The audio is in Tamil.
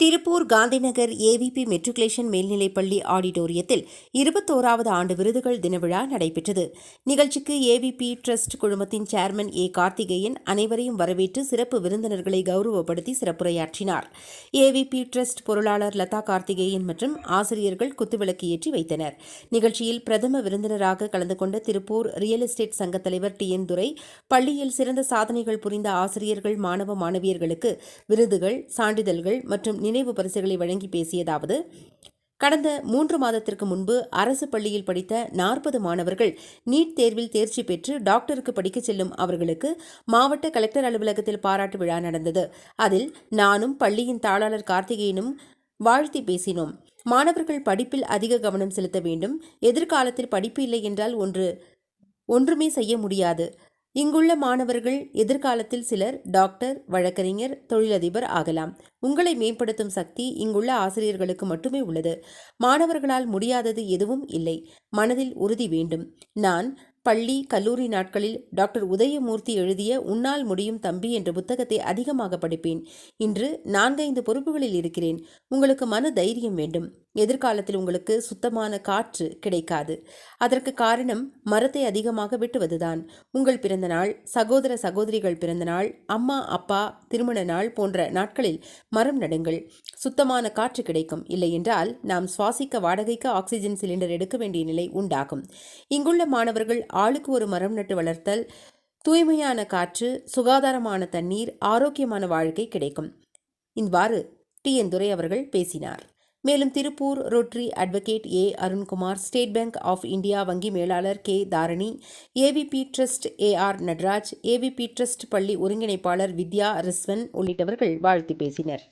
திருப்பூர் காந்திநகர் ஏவிபி மெட்ரிகுலேஷன் மேல்நிலைப்பள்ளி ஆடிட்டோரியத்தில் இருபத்தோராவது ஆண்டு விருதுகள் தின விழா நடைபெற்றது. நிகழ்ச்சிக்கு ஏவிபி ட்ரஸ்ட் குழுமத்தின் சேர்மன் ஏ கார்த்திகேயன் அனைவரையும் வரவேற்று சிறப்பு விருந்தினர்களை கௌரவப்படுத்தி சிறப்புரையாற்றினார். ஏவிபி டிரஸ்ட் பொருளாளர் லதா கார்த்திகேயன் மற்றும் ஆசிரியர்கள் குத்துவிளக்கு ஏற்றி வைத்தனர். நிகழ்ச்சியில் பிரதம விருந்தினராக கலந்து கொண்ட திருப்பூர் ரியல் எஸ்டேட் சங்கத் தலைவர் டி என் துரை பள்ளியில் சிறந்த சாதனைகள் புரிந்த ஆசிரியர்கள் மாணவ மாணவியர்களுக்கு விருதுகள் சான்றிதழ்கள் மற்றும் நினைவு பரிசுகளை வழங்கி பேசியதாவது கடந்த மூன்று மாதத்திற்கு முன்பு அரசு பள்ளியில் படித்த நாற்பது மாணவர்கள் நீட் தேர்வில் தேர்ச்சி பெற்று டாக்டருக்கு படிக்கச் செல்லும் அவர்களுக்கு மாவட்ட கலெக்டர் அலுவலகத்தில் பாராட்டு விழா நடந்தது. அதில் நானும் பள்ளியின் தாளாளர் கார்த்திகேயனும் வாழ்த்தி பேசினோம். மாணவர்கள் படிப்பில் அதிக கவனம் செலுத்த வேண்டும். எதிர்காலத்தில் படிப்பு இல்லை என்றால் ஒன்று ஒன்றுமே செய்ய முடியாது. இங்குள்ள மாணவர்கள் எதிர்காலத்தில் சிலர் டாக்டர் வழக்கறிஞர் தொழிலதிபர் ஆகலாம். உங்களை மேம்படுத்தும் சக்தி இங்குள்ள ஆசிரியர்களுக்கு மட்டுமே உள்ளது. மாணவர்களால் முடியாதது எதுவும் இல்லை. மனதில் உறுதி வேண்டும். நான் பள்ளி கல்லூரி நாட்களில் டாக்டர் உதயமூர்த்தி எழுதிய உன்னால் முடியும் தம்பி என்ற புத்தகத்தை அதிகமாக படிப்பேன். இன்று நான்கைந்து பொறுப்புகளில் இருக்கிறேன். உங்களுக்கு மன தைரியம் வேண்டும். எதிர்காலத்தில் உங்களுக்கு சுத்தமான காற்று கிடைக்காது. அதற்கு காரணம் மரத்தை அதிகமாக வெட்டுவதுதான். உங்கள் பிறந்த நாள் சகோதர சகோதரிகள் பிறந்த நாள் அம்மா அப்பா திருமண நாள் போன்ற நாட்களில் மரம் நடுங்கள். சுத்தமான காற்று கிடைக்கும். இல்லை என்றால் நாம் சுவாசிக்க வாடகைக்கு ஆக்சிஜன் சிலிண்டர் எடுக்க வேண்டிய நிலை உண்டாகும். இங்குள்ள மாணவர்கள் ஆளுக்கு ஒரு மரம் நட்டு வளர்த்தல் தூய்மையான காற்று சுகாதாரமான தண்ணீர் ஆரோக்கியமான வாழ்க்கை கிடைக்கும். இவ்வாறு டி. என். துரை அவர்கள் பேசினார். மேலும் Tiruppur rotary advocate A Arunkumar State Bank of India வங்கி மேலாளர் K Dharani AVP trust A R Nataraj AVP trust பள்ளி ஒருங்கிணைப்பாளர் வித்யா ரிஸ்வன் உள்ளிட்டவர்கள் வாழ்த்து பேசினர்.